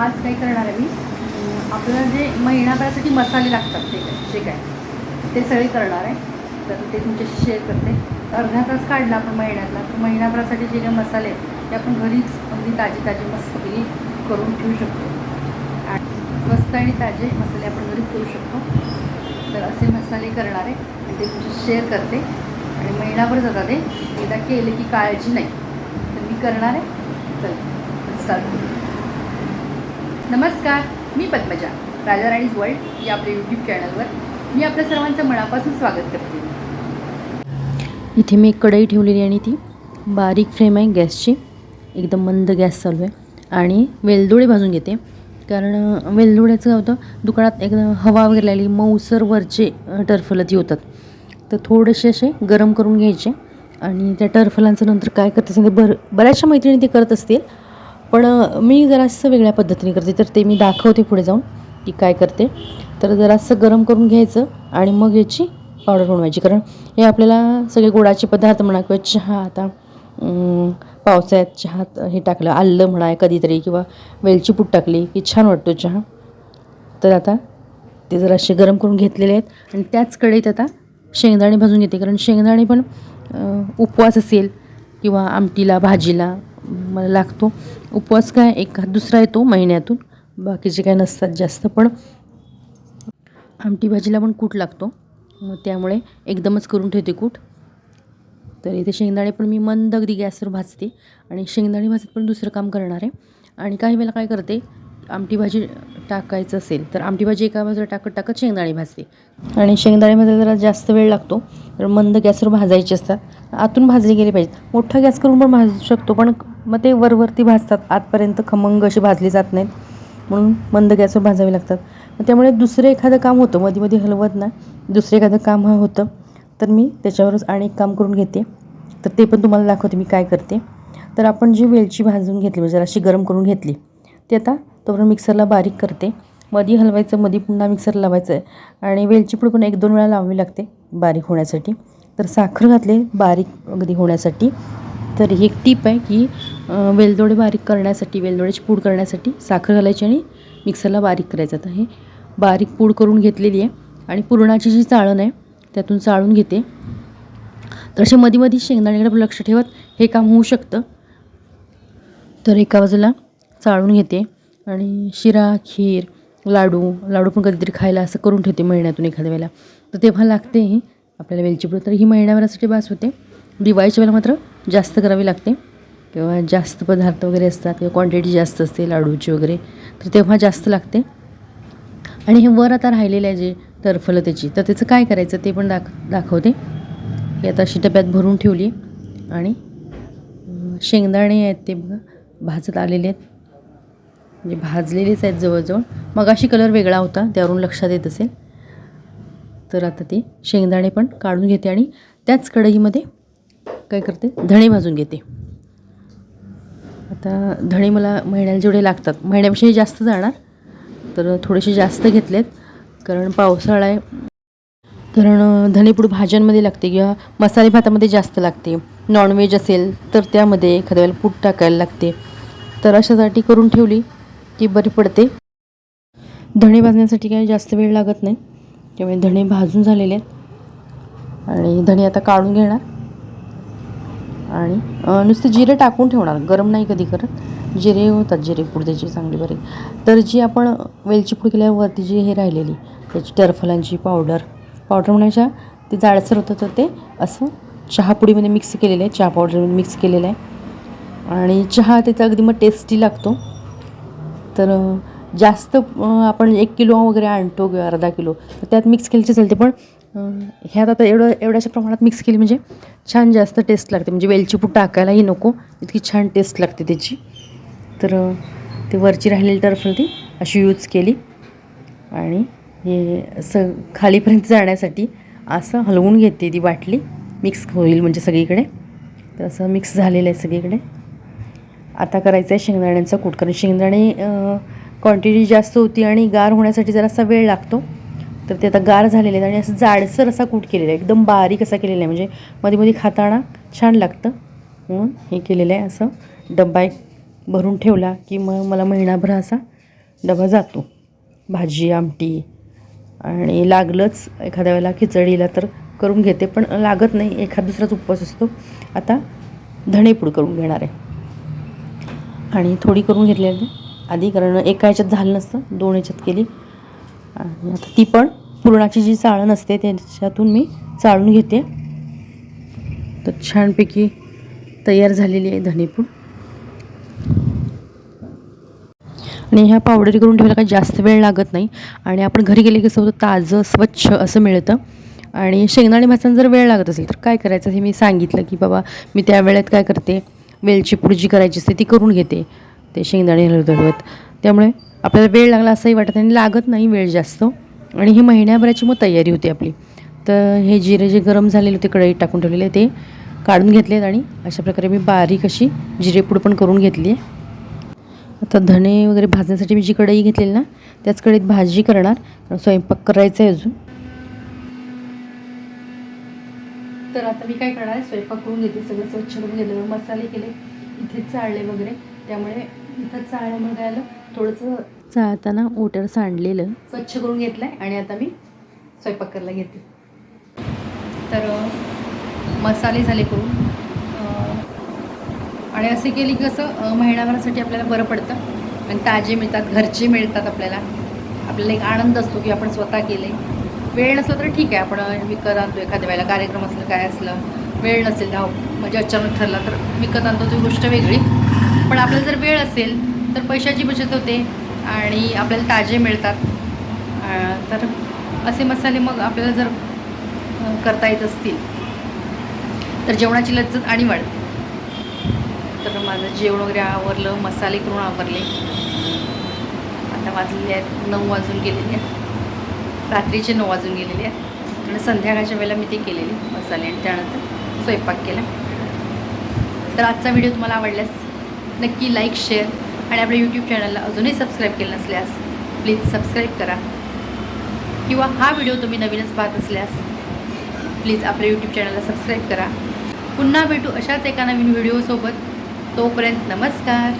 आज काही करणार आहे मी? आपल्याला जे महिनाभरासाठी मसाले लागतात ते काय? जे काय? ते सगळे करणार आहे. तर ते तुमच्याशी शेअर करते. अर्धा तास काढला आपण महिन्यातला. तर महिनाभरासाठी जे काही मसाले आहेत ते आपण घरीच अगदी ताजे ताजे मस्तपैकी करून ठेवू शकतो. आणि स्वस्त आणि ताजे मसाले आपण घरीच करू शकतो. तर असे मसाले करणार आहे. आणि ते तुमच्याशी शेअर करते. आणि महिनाभर जातात ते. एकदा केले की काळजी नाही. तर मी करणार आहे. चल स्टार्ट करू. नमस्कार मी पद्मजा राजाराणीज वर्ल्ड या आपल्या यूट्यूब चॅनलवर मी आपल्या सर्वांचं मनापासून स्वागत करते. इथे मी एक कढई ठेवलेली आणि ती बारीक फ्लेम आहे गॅसची. एकदम मंद गॅस चालू आहे. आणि वेलदोडे भाजून घेते. कारण वेलदोड्याचं काय होतं दुकानात एकदम हवा वगैरे लागली मऊसर वरचे अं, ती होतात. तर थोडेसे असे गरम करून घ्यायचे. आणि त्या टरफलांचं नंतर काय करत सांगते बर बऱ्याचशा मैत्रिणी ते करत असतील. पण मी जरासं वेगळ्या पद्धतीने करते. तर ते मी दाखवते पुढे जाऊन की काय करते. तर जरासं गरम करून घ्यायचं आणि मग याची पावडर बनवायची. कारण हे आपल्याला सगळे गोडाचे पदार्थ म्हणा किंवा चहा आता पावसाळ्यात चहात हे टाकलं आलं म्हणा कधीतरी किंवा वेलची पूट टाकली की छान वाटतो चहा. तर आता ते जरासे गरम करून घेतलेले आहेत. आणि त्याच कढईत आता शेंगदाणे भाजून घेते. कारण शेंगदाणे पण उपवास असेल किंवा आमटीला भाजीला मला लागतो. उपवास काय एक दुसरा येतो महिन्यातून. बाकीचे काय नसतात जास्त पण आमटी भाजीला पण कूट लागतो. मग त्यामुळे एकदमच करून ठेवते कूट. तर इथे शेंगदाणे पण मी मंद अगदी गॅसवर भाजते. आणि शेंगदाणे भाजत पण दुसरं काम करणार आहे. आणि काही वेळेला काय करते आमटी भाजी टाकायचं असेल तर आमटी भाजी एका बाजूला टाकत टाकत शेंगदाणे भाजते. आणि शेंगदाण्यामध्ये जरा जास्त वेळ लागतो तर मंद गॅसवर भाजायचे असतात. आतून भाजले गेले पाहिजेत मोठा गॅस करून पण भाजू शकतो पण मग ते वरवरती भाजतात. आतपर्यंत खमंग अशी भाजली जात नाहीत. म्हणून मंद गॅसवर भाजावे लागतात. मग त्यामुळे दुसरं एखादं काम होतं मध्ये मध्ये हलवत ना दुसरं एखादं काम हा होतं तर मी त्याच्यावरच आणि एक काम करून घेते. तर ते पण तुम्हाला दाखवते मी काय करते. तर आपण जी वेलची भाजून घेतली म्हणजे जराशी गरम करून घेतली ती आता तोपर्यंत मिक्सरला बारीक करते. मधी हलवायचं मधी पुन्हा मिक्सर लावायचं आहे आणि वेलची पूड पण एक दोन वेळा लावावी लागते बारीक होण्यासाठी. तर साखर घातले बारीक अगदी होण्यासाठी. तर ही एक टीप आहे की वेलदोडे बारीक करण्यासाठी वेलदोड्याची पूड करण्यासाठी साखर घालायची आणि मिक्सरला बारीक करायचं आता हे. बारीक पूड करून घेतलेली आहे आणि पुरणाची जी चाळण आहे त्यातून चाळून घेते. तर असे मधी मधी शेंगदाण्याकडे लक्ष ठेवत हे काम होऊ शकतं. तर एका बाजूला चाळून घेते. आणि शिरा खीर लाडू लाडू पण कधीतरी खायला असं करून ठेवते महिन्यातून एखाद्या वेळेला. तर तेव्हा लागते ही आपल्याला वेलची पूड. तर ही महिन्याभरासाठी बास होते. दिवाळीच्या वेळेला मात्र जास्त करावी लागते. किंवा जास्त पदार्थ वगैरे असतात किंवा क्वांटिटी जास्त असते लाडूची वगैरे तर तेव्हा जास्त लागते. आणि हे वर आता राहिलेलं आहे जे टरफलं त्याची. तर त्याचं काय करायचं ते पण दाख दाखवते. हे आता अशी डब्यात भरून ठेवली आणि शेंगदाणे आहेत ते बघा भाजत आलेले आहेत. म्हणजे भाजलेलेच आहेत जवळजवळ. मग अशी कलर वेगळा होता त्यावरून लक्षात येत असेल. तर आता ते शेंगदाणे पण काढून घेते आणि त्याच कढईमध्ये काय करते? धणे भाजून घेते. आता धणे मला महिन्याला जेवढे लागतात महिन्यापेक्षाही जास्त जाणार. तर थोडेसे जास्त घेतलेत कारण पावसाळा आहे. कारण अं, धनेपूड भाज्यांमध्ये लागते किंवा मसाले भातामध्ये जास्त लागते. नॉनव्हेज असेल तर त्यामध्ये एखाद्या वेळेला पूट टाकायला लागते. तर अशासाठी करून ठेवली. ती बरी पडते. धणे भाजण्यासाठी काही जास्त वेळ लागत नाही. त्यामुळे धणे भाजून झालेले आहेत. आणि धणे आता काढून घेणार. आणि नुसते जिरे टाकून ठेवणार. गरम नाही कधी करत. जिरे होतात जिरे पूड त्याची चांगली बरी. तर जी आपण वेलची पूड केल्यावरती जी हे राहिलेली त्याची टरफलांची पावडर. पावडर म्हणायच्या ते जाडसर होतं तर ते असं चहापुडीमध्ये मिक्स केलेलं आहे. चहा पावडरमध्ये मिक्स केलेलं आहे. आणि चहा त्याचा अगदी मग टेस्टी लागतो. तर जास्त आपण एक किलो वगैरे आणतो किंवा अर्धा किलो तर त्यात मिक्स केल्याची चालते. पण ह्यात आता एवढं एवढ्याशा प्रमाणात मिक्स केली म्हणजे छान जास्त टेस्ट लागते. म्हणजे वेलची पूड टाकायलाही नको इतकी छान टेस्ट लागते त्याची. तर ते वरची राहिलेली टर्फल ती अशी यूज केली. आणि हे असं खालीपर्यंत जाण्यासाठी असं हलवून घेते ती बाटली. मिक्स होईल म्हणजे सगळीकडे. तर असं मिक्स झालेलं आहे सगळीकडे. आता करायचं आहे शेंगदाण्यांचा कूट. कारण शेंगदाणे क्वांटिटी जास्त होती आणि गार होण्यासाठी जरासा वेळ लागतो. तर ते आता गार झालेले आहेत आणि असं जाडसर असा कूट केलेला आहे. एकदम बारीक असा केलेला आहे. म्हणजे मध्ये मध्ये खाताना छान लागतं. म्हणून हे केलेलं आहे असं. डब्बा एक भरून ठेवला की मग मला महिनाभर असा डबा जातो. भाजी आमटी आणि लागलंच. एखाद्या वेळेला खिचडीला तर करून घेते पण लागत नाही. एखाद दुसराच उपवास असतो. आता धणेपूड करून घेणार आहे. आणि थोडी करून घेतलेली. आधी कारण एका ह्याच्यात झालं नसतं दोन ह्याच्यात केली. आणि आता ती पण पुरणाची जी चाळण असते त्याच्यातून मी चाळून घेते. तर छानपैकी तयार झालेली आहे धनेपूर आणि ह्या पावडरी करून ठेवायला काही जास्त वेळ लागत नाही. आणि आपण घरी गेले की कसं होतं ताजं स्वच्छ असं मिळतं. आणि शेंगदाणे भाजताना जर वेळ लागत असेल तर काय करायचं हे मी सांगितलं की बाबा मी त्या वेळेत काय करते? वेलची पूड जी करायची असते ती करून घेते. ते शेंगदाणे हलवत हलवत त्यामुळे आपल्याला वेळ लागला असंही वाटत नाही आणि लागत नाही वेळ जास्त. आणि ही महिन्याभराची मग तयारी होती आपली. तर हे जिरे जे गरम झालेले होते कढईत टाकून ठेवलेले ते काढून घेतलेत आणि अशा प्रकारे मी बारीक अशी जिरेपूड पण करून घेतली आहे आता धणे वगैरे भाजण्यासाठी मी जी कढई घेतलेली ना त्याच कढईत भाजी करणार. कारण स्वयंपाक करायचा आहे अजून. तर आता मी काय करणार आहे? स्वयंपाक करून घेते सगळं स्वच्छ करून घेतलं मसाले केले इथे चाळले वगैरे. त्यामुळे इथं चाळल्यामुळे काय आलं थोडंसं चाळताना ओटर सांडलेलं स्वच्छ करून घेतलं आहे आणि आता मी स्वयंपाक करायला घेते. तर मसाले झाले करून आणि असे केले की कसं महिनाभरासाठी आपल्याला बरं पडतं. आणि ताजे मिळतात घरचे मिळतात आपल्याला. आपल्याला एक आनंद असतो की आपण स्वतः केले. वेळ नसला तर ठीक आहे आपण विकत आणतो एखाद्या वेळेला कार्यक्रम असलं काय असलं वेळ नसेल धाव म्हणजे अचानक ठरला तर विकत आणतो ती गोष्ट वेगळी. पण आपल्याला जर वेळ असेल तर पैशाची बचत होते आणि आपल्याला ताजे मिळतात. तर असे मसाले मग आपल्याला जर करता येत असतील तर जेवणाची लज्जत आणि वाढते. तर माझं जेवण वगैरे आवरलं मसाले करून आवरले. आता वाजलेले आहेत नऊ वाजून गेलेले आहेत. रात्रीचे नऊ वाजून गेलेले आहेत. आणि संध्याकाळच्या वेळेला मी ते केलेली मसाले आणि त्यानंतर स्वयंपाक केला. तर आजचा व्हिडिओ तुम्हाला आवडल्यास नक्की लाईक शेअर आणि आपल्या यूट्यूब चॅनलला अजूनही सबस्क्राईब केलं नसल्यास प्लीज सबस्क्राईब करा. किंवा हा व्हिडिओ तुम्ही नवीनच पाहत असल्यास प्लीज आपल्या यूट्यूब चॅनलला सबस्क्राईब करा. पुन्हा भेटू अशाच एका नवीन व्हिडिओसोबत. तोपर्यंत नमस्कार.